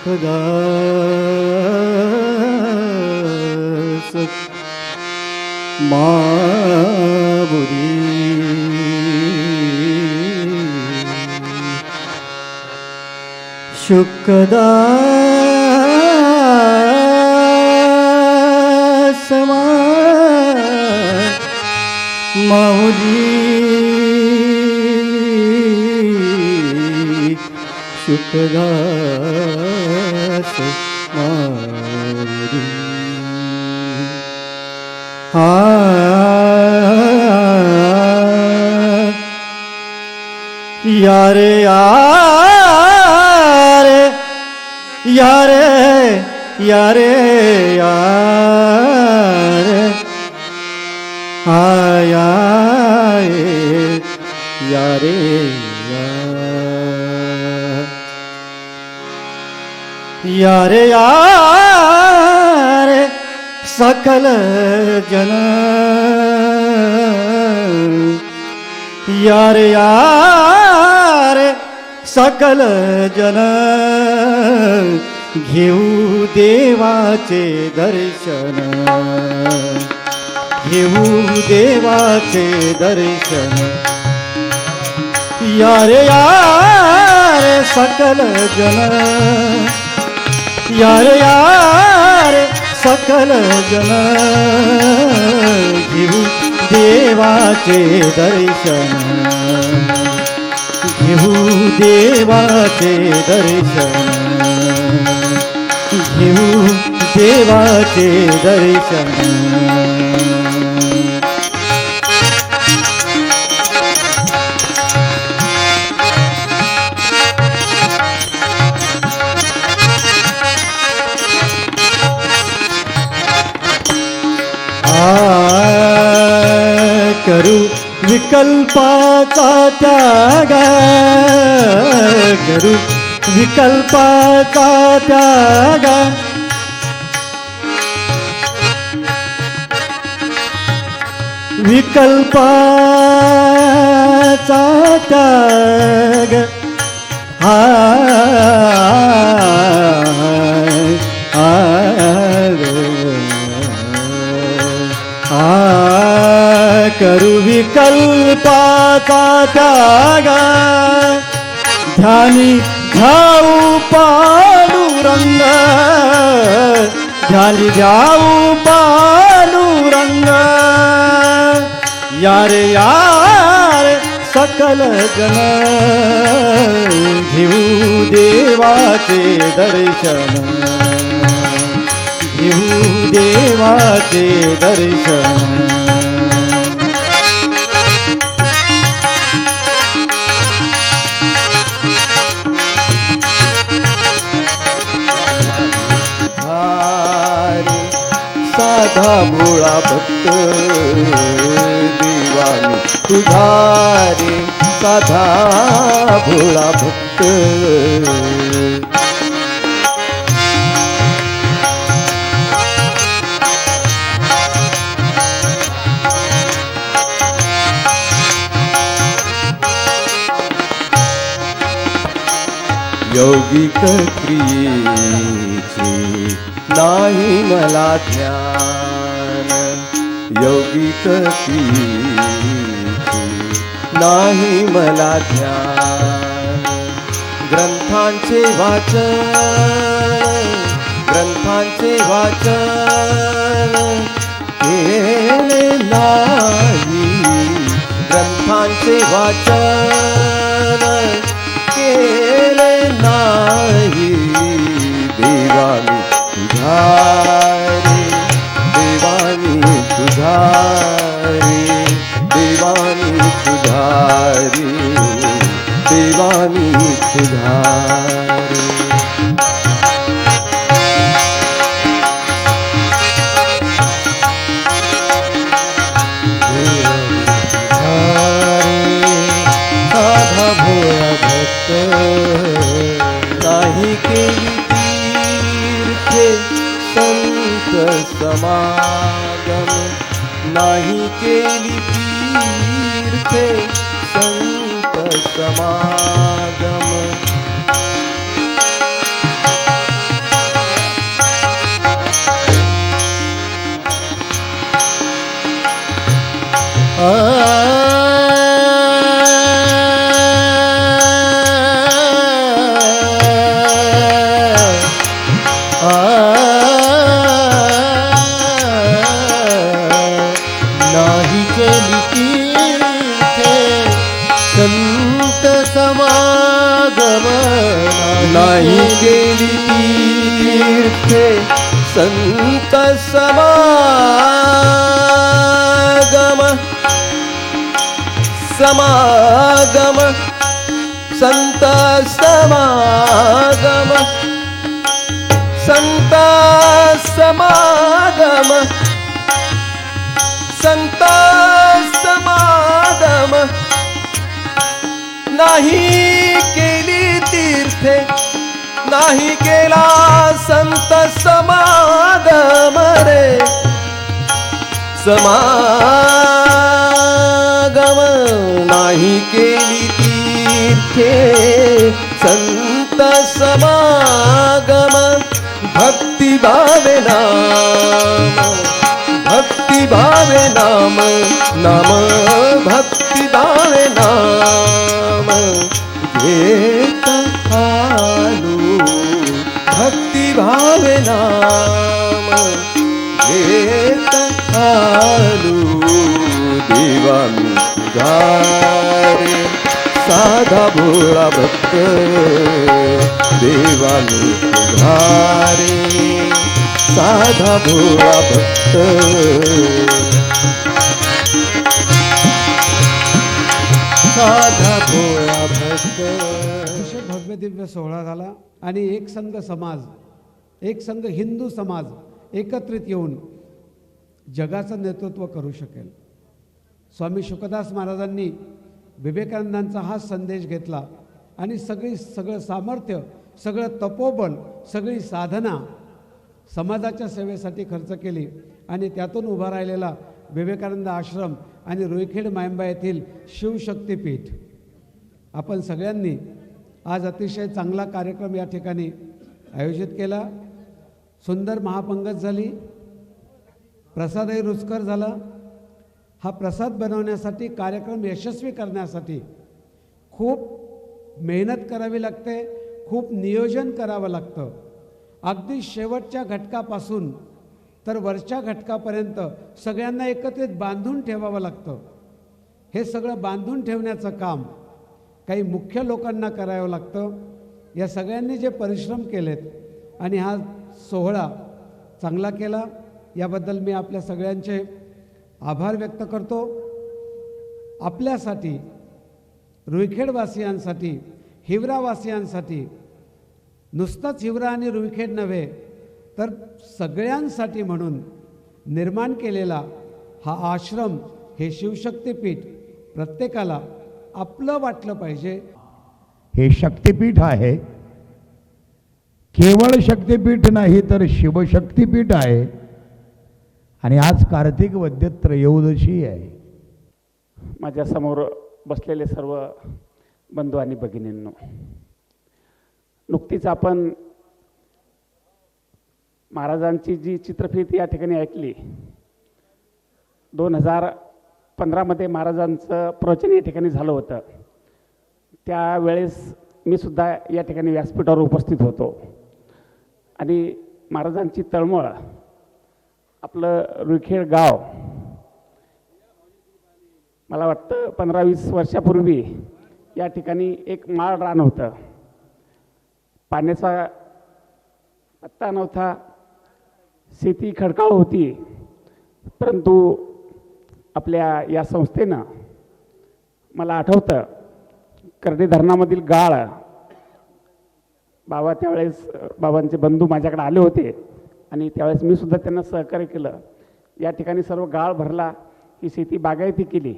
सुखदास माबुरी. शुकदास माऊली. शुकदास माऊली हा यारे यारे यारे यारे यारे आयारे यारे यार यार सकल जन। यार यार सकल जन। घेऊ देवाचे दर्शन। घेऊ देवाचे दर्शन। यार यार सकल जन। यार यार सकल जन घेऊ देवाचे दर्शन. घेऊ देवाचे दर्शन. घेऊ देवाचे दर्शन. विकल्पाचा त्याग करू विकल्पाचा त्याग विकल्पाचा त्याग हा करू विकल्पाचा त्याग ध्यानी घाऊ पांडुरंग. ध्यानी घ्याऊ पांडुरंग. यार यार सकल जन. घेऊ देवाचे दर्शन. घेऊ देवाचे दर्शन. माझा भोळा भक्त. दिवानी तुझारी साधा भोळा भक्त. योगिक क्रियेचे नाही मला ध्यान योगिक क्रियेचे नाही मला ध्यान ग्रंथांचे वाचन ग्रंथांचे वाचन केले नाही. ग्रंथांचे वाचन नाही. संत समागम समागम संत समागम संत समागम संत समागम नाही नाही केला संत समागम रे. समागम नाही केली तीर्थे. संत समागम भक्ती भावे नाम भक्ती भावे नाम नाम घेत आलू देवा मी साधा भोळा भक्त देवा मी साधा भोळा भक्त साधा भोळा भक्त. अतिशय भव्य दिव्य सोहळा झाला आणि एक संघ समाज एक संघ हिंदू समाज एकत्रित येऊन जगाचं नेतृत्व करू शकेल. स्वामी शुकदास महाराजांनी विवेकानंदांचा हा संदेश घेतला आणि सगळी सगळं सामर्थ्य सगळं तपोबल सगळी साधना समाजाच्या सेवेसाठी खर्च केली आणि त्यातून उभा राहिलेला विवेकानंद आश्रम आणि रुईखेड मायंबा येथील शिवशक्तीपीठ. आपण सगळ्यांनी आज अतिशय चांगला कार्यक्रम या ठिकाणी आयोजित केला. सुंदर महापंगत झाली. प्रसादही रुचकर झाला. हा प्रसाद बनवण्यासाठी कार्यक्रम यशस्वी करण्यासाठी खूप मेहनत करावी लागते खूप नियोजन करावं लागतं. अगदी शेवटच्या घटकापासून तर वरच्या घटकापर्यंत सगळ्यांना एकत्रित बांधून ठेवावं लागतं. हे सगळं बांधून ठेवण्याचं काम काही मुख्य लोकांना करावं लागतं. या सगळ्यांनी जे परिश्रम केलेत आणि हा सोहळा चांगला केला. याबद्दल मी आपल्या सगळ्यांचे आभार व्यक्त करतो. आपल्यासाठी रुईखेडवासियांसाठी हिवरावासियांसाठी नुसताच हिवरा आणि रुईखेड नव्हे तर सगळ्यांसाठी म्हणून निर्माण केलेला हा आश्रम हे शिवशक्तीपीठ प्रत्येकाला आपलं वाटलं पाहिजे. हे शक्तिपीठ आहे. केवळ शक्तिपीठ नाही तर शिवशक्तिपीठ आहे. आणि आज कार्तिक वद्य त्रयोदशी आहे माझ्यासमोर बसलेले सर्व बंधू आणि भगिनींनो नुकतीच आपण महाराजांची जी चित्रफित या ठिकाणी ऐकली दोन हजार पंधरामध्ये महाराजांचं प्रवचन या ठिकाणी झालं होतं. त्यावेळेस मी सुद्धा या ठिकाणी व्यासपीठावर उपस्थित होतो. आणि महाराजांची तळमळ आपलं रुखेड गाव. मला वाटतं पंधरा वीस वर्षापूर्वी या ठिकाणी एक माळ रान होतं. पाण्याचा पत्ता नव्हता शेती खडकाळ होती परंतु आपल्या या संस्थेनं मला आठवतं कर्डे धरणामधील गाळ बाबा त्यावेळेस बाबांचे बंधू माझ्याकडे आले होते. आणि त्यावेळेस मी सुद्धा त्यांना सहकार्य केलं. या ठिकाणी सर्व गाळ भरला. ही शेती बागायती केली.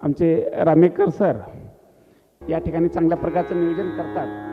आमचे रामेकर सर या ठिकाणी चांगल्या प्रकारचं नियोजन करतात.